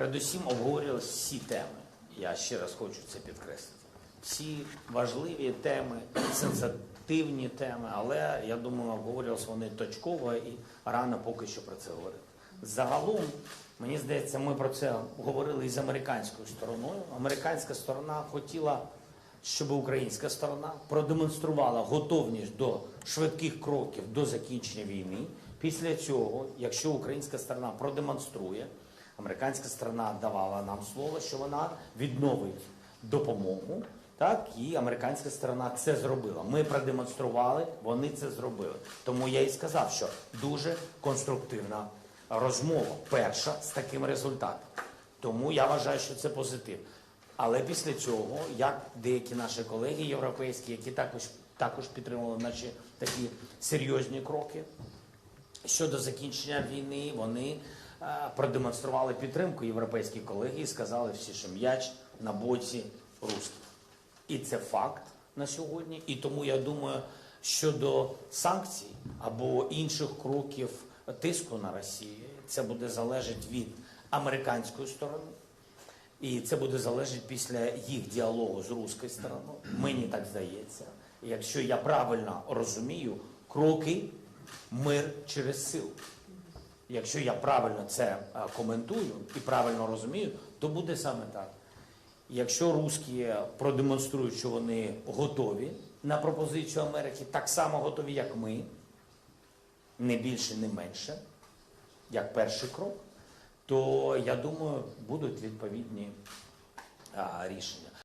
Передусім обговорювалися всі теми. Я ще раз хочу це підкреслити. Всі важливі теми, сенситивні теми, але я думаю, обговорювалися вони точково і рано поки що про це говорити. Загалом, мені здається, ми про це говорили і з американською стороною. Американська сторона хотіла, щоб українська сторона продемонструвала готовність до швидких кроків до закінчення війни. Після цього, якщо українська сторона продемонструє, американська сторона давала нам слово, що вона відновить допомогу. Так, і американська сторона це зробила. Ми продемонстрували, вони це зробили. Тому я і сказав, що дуже конструктивна розмова, перша з таким результатом. Тому я вважаю, що це позитив. Але після цього, як деякі наші колеги європейські, які також, також підтримували наші такі серйозні кроки, щодо закінчення війни вони продемонстрували підтримку європейські колеги і сказали всі, що м'яч на боці русських. І це факт на сьогодні. І тому я думаю, щодо санкцій або інших кроків тиску на Росію, це буде залежати від американської сторони. І це буде залежати після їх діалогу з руською стороною. Мені так здається. Якщо я правильно розумію, кроки мир через силу. Якщо я правильно це е, коментую і правильно розумію, то буде саме так. Якщо русські продемонструють, що вони готові на пропозицію Америки, так само готові, як ми, не більше, не менше, як перший крок, то я думаю, будуть відповідні рішення.